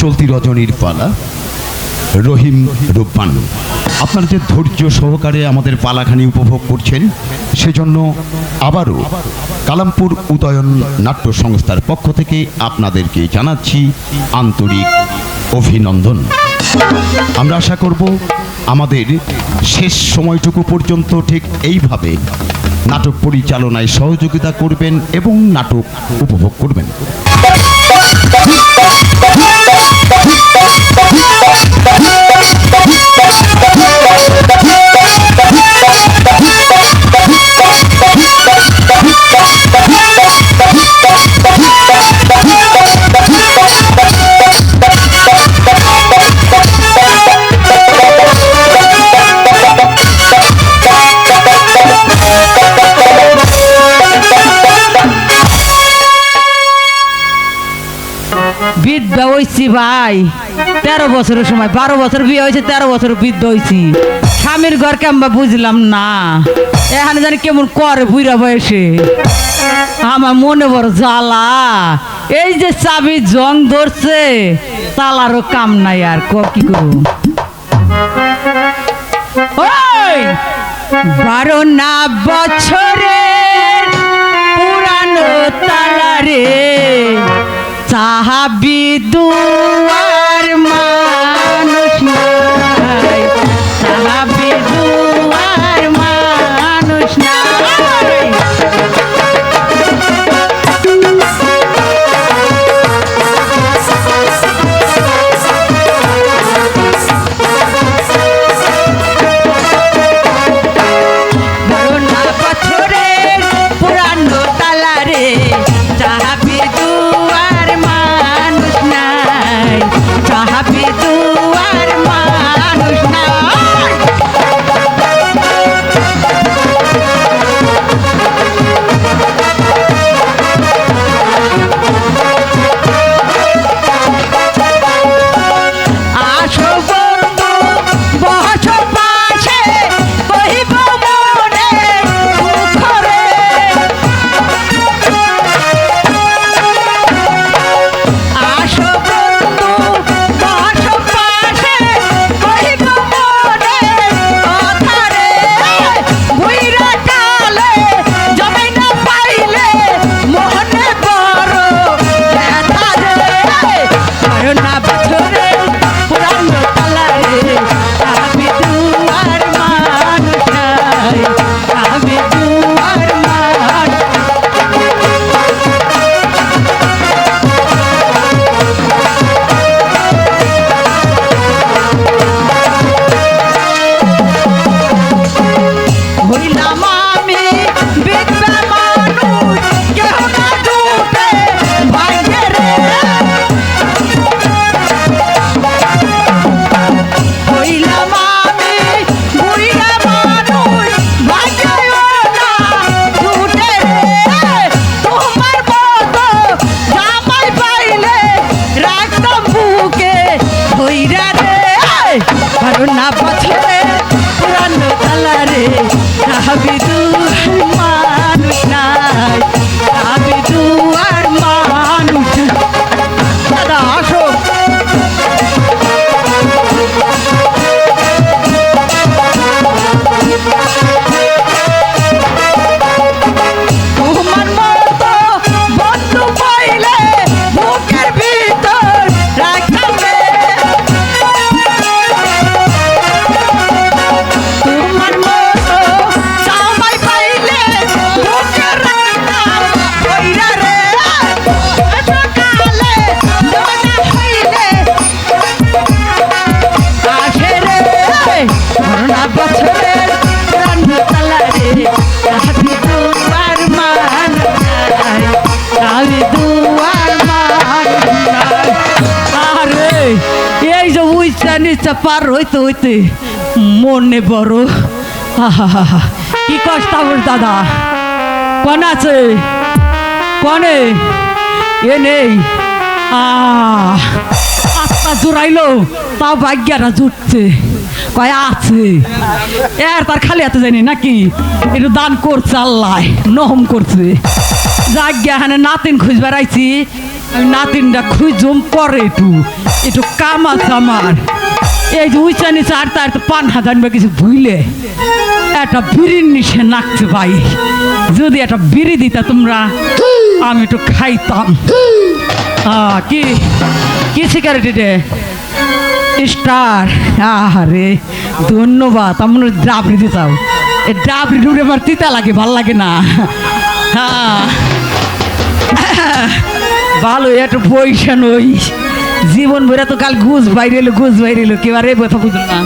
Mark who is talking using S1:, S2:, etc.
S1: চলতি রজনীর পালা। রহিম রূপবান। আপনারা যে ধৈর্য সহকারে আমাদের পালাখানি উপভোগ করছেন, সেজন্য আবারও কালামপুর উদয়ন নাট্য সংস্থার পক্ষ থেকে আপনাদেরকে জানাচ্ছি আন্তরিক অভিনন্দন। আমরা আশা করব আমাদের শেষ সময়টুকু পর্যন্ত ঠিক এইভাবে নাটক পরিচালনায় সহযোগিতা করবেন এবং নাটক উপভোগ করবেন।
S2: বিদ্যা হইছি ভাই। তেরো বছরের সময়, বারো বছর বিয়ে হয়েছে, তেরো বছর বিদ্যা হইছি। স্বামীর ঘর কেমবা বুঝলাম না। এখানে জানি কেমন করে বুড়া বয়সে। আমার মনে বড় জ্বালা। এই যে চাবি জং ধরছে তালারও কাম নাই আর ক কি করব? বারো না বছরের পুরানো তালারে সাহাবি দুয়ার মানুষ নিচা পার হইতে হইতে মনে বড়। আহাহাহা, কি কষ্ট আমার দাদা। কোন আছে? কনে? এ নেই। আত্মা জোড়াইলো তাও ভাগ্যারা জুটছে। কয় আছে। এর তার খালি হাতে জানি নাকি? একটু দান করছে আল্লাহ নহম করছে। জাগ্যা হানে নাতিন খুঁজবার আইছি আমি নাতিনটা খুঁজুম পরে একটু। একটু কাম আছে আমার। এই যে উইচানি চার তার পান হাজার কিছু ভুইলে। একটা বিড়ির নিশে নাকছে ভাই। যদি একটা বিড়ি দিতা তোমরা, আমি একটু খাইতাম। কি? কি সিগারেট রে স্টার আরে ধন্যবাদ, আমার ডাবরি দিতাম এ ডাবরি ডুবে আমার তিতা লাগে, ভালো লাগে না। হ্যাঁ। ভালো একটু পয়সা নই। জীবন ভরে তো কাল ঘুষ বাইরে এলো ঘুষ বাইরে এলো কেবারে কথা বুঝলো না।